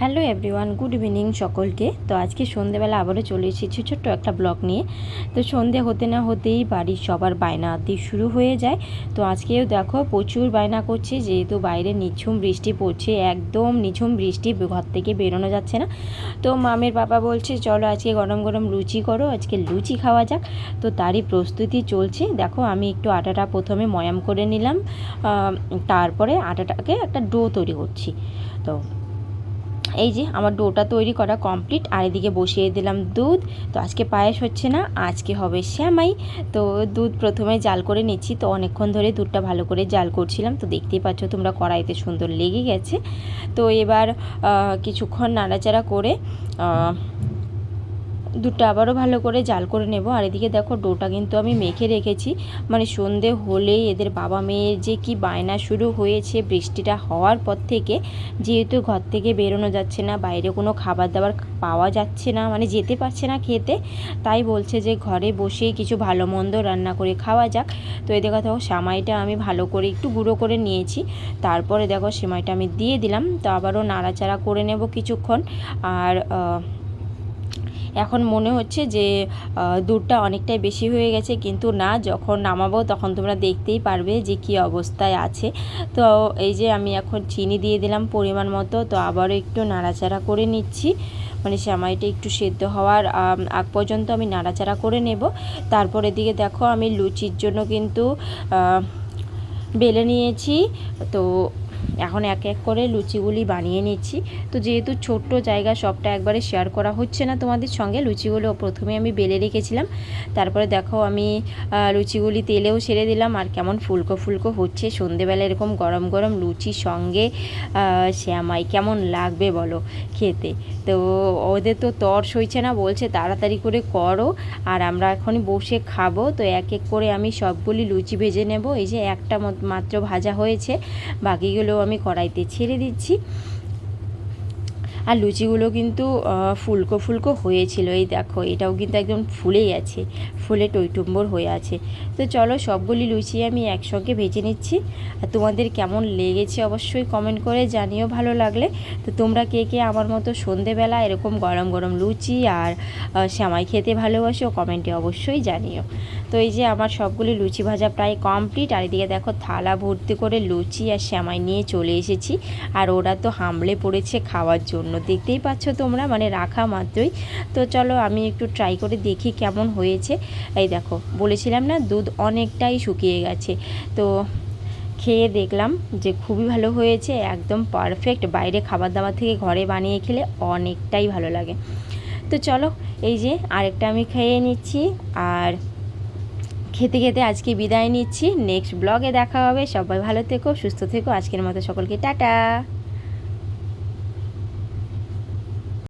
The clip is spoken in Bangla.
হ্যালো এভরিওয়ান, গুড ইভিনিং সকলকে। তো আজকে সন্ধেবেলা আবারও চলে এসেছি ছোট্ট একটা ব্লগ নিয়ে। তো সন্ধে হতে না হতেই বাড়ির সবার বায়না আদি শুরু হয়ে যায়। তো আজকেও দেখো প্রচুর বায়না করছে, যেহেতু বাইরে নিঝুম বৃষ্টি পড়ছে, একদম নিঝুম বৃষ্টি ঘর থেকে বেরোনো যাচ্ছে না। তো মামের বাবা বলছে, চলো আজকে গরম গরম লুচি করো, আজকে লুচি খাওয়া যাক। তো তারই প্রস্তুতি চলছে। দেখো আমি একটু আটাটা প্রথমে ময়াম করে নিলাম তারপরে আটাটাকে একটা ডো তৈরি করছি। তো এই যে আমার ডোটা তৈরি করা কমপ্লিট, আর এদিকে বসিয়ে দিলাম দুধ। তো আজকে পায়েস হচ্ছে না, আজকে হবে শ্যামাই। তো দুধ প্রথমে জাল করে নিচ্ছি, তো অনেকক্ষণ ধরে দুধটা ভালো করে জাল করছিলাম। তো দেখতেই পাচ্ছ তোমরা কড়াইতে সুন্দর লেগে গেছে। তো এবার কিছুক্ষণ নাড়াচাড়া করে দুধটা আবারও ভালো করে জাল করে নেব। আর এদিকে দেখো, ডোটা কিন্তু আমি মেখে রেখেছি। মানে সন্ধে হলেই এদের বাবা মেয়ের যে কি বায়না শুরু হয়েছে, বৃষ্টিটা হওয়ার পর থেকে যেহেতু ঘর থেকে বেরোনো যাচ্ছে না, বাইরে কোনো খাবার দাবার পাওয়া যাচ্ছে না মানে যেতে পারছে না খেতে, তাই বলছে যে ঘরে বসেই কিছু ভালো মন্দ রান্না করে খাওয়া যাক। তো এই দেখো দেখো সেমাইটা আমি ভালো করে একটু গুঁড়ো করে নিয়েছি। তারপরে দেখো, সেমাইটা আমি দিয়ে দিলাম। তো আবারও নাড়াচাড়া করে নেব কিছুক্ষণ। আর এখন মনে হচ্ছে যে দুধটা অনেকটাই বেশি হয়ে গেছে। কিন্তু না, যখন নামাবো তখন তোমরা দেখতেই পারবে যে কী অবস্থায় আছে। তো এই যে আমি এখন চিনি দিয়ে দিলাম পরিমাণ মতো, তো আবারও একটু নাড়াচাড়া করে নিচ্ছি। মানে সেমাইটা একটু সেদ্ধ হওয়ার আগ পর্যন্ত আমি নাড়াচাড়া করে নেব। তারপরে এদিকে দেখো আমি লুচির জন্য কিন্তু বেলে নিয়েছি। তো এখন এক এক করে লুচিগুলি বানিয়ে নিচ্ছি। তো যেহেতু ছোট্ট জায়গা, সবটা একবারে শেয়ার করা হচ্ছে না তোমাদের সঙ্গে, লুচিগুলো প্রথমে আমি বেলে রেখেছিলাম। তারপরে দেখো আমি লুচিগুলি তেলেও ছেড়ে দিলাম। আর কেমন ফুলকো ফুলকো হচ্ছে, সন্ধেবেলা এরকম গরম গরম লুচির সঙ্গে শ্যামাই কেমন লাগবে বলো খেতে। তো ওদের তো তর সইছে না, বলছে তাড়াতাড়ি করে করো। আর আমরা এখনই বসে খাব, তো এক এক করে আমি সবগুলি লুচি ভেজে নেব। এই যে একটা মত- মাত্র ভাজা হয়েছে, বাকিগুলো আমি কড়াইতে ছেড়ে দিচ্ছি। আর লুচিগুলো কিন্তু ফুলকো ফুলকো হয়েছিল। এই দেখো, এটাও কিন্তু একদম ফুলেই আছে, ফুলে টইটুম্বর হয়ে আছে। তো চলো সবগুলি লুচি আমি একসঙ্গে ভেজে নিচ্ছি। আর তোমাদের কেমন লেগেছে অবশ্যই কমেন্ট করে জানিও ভালো লাগলে। তো তোমরা কে কে আমার মতো সন্ধেবেলা এরকম গরম গরম লুচি আর সেমাই খেতে ভালোবাসো কমেন্টে অবশ্যই জানিও। তো এই যে আমার সবগুলি লুচি ভাজা প্রায় কমপ্লিট আর এদিকে দেখো থালা ভর্তি করে লুচি আর সেমাই নিয়ে চলে এসেছি। আর ওরা তো হামলে পড়েছে খাওয়ার জন্য। দেখতেই পাচ্ছ তোমরা মানে রাখা মাত্রই। তো চলো আমি একটু ট্রাই করে দেখি কেমন হয়েছে। এই দেখো, বলেছিলাম না, দুধ অনেকটাই শুকিয়ে গেছে। তো খেয়ে দেখলাম যে খুবই ভালো হয়েছে, একদম পারফেক্ট বাইরে খাবার দাবার থেকে ঘরে বানিয়ে খেলে অনেকটাই ভালো লাগে। তো চলো, এই যে আরেকটা আমি খেয়ে নিচ্ছি, আর খেতে খেতে আজকে বিদায় নিচ্ছি। নেক্সট ব্লগে দেখা হবে। সবাই ভালো থেকো, সুস্থ থেকো। আজকের মতো সকলকে টাটা।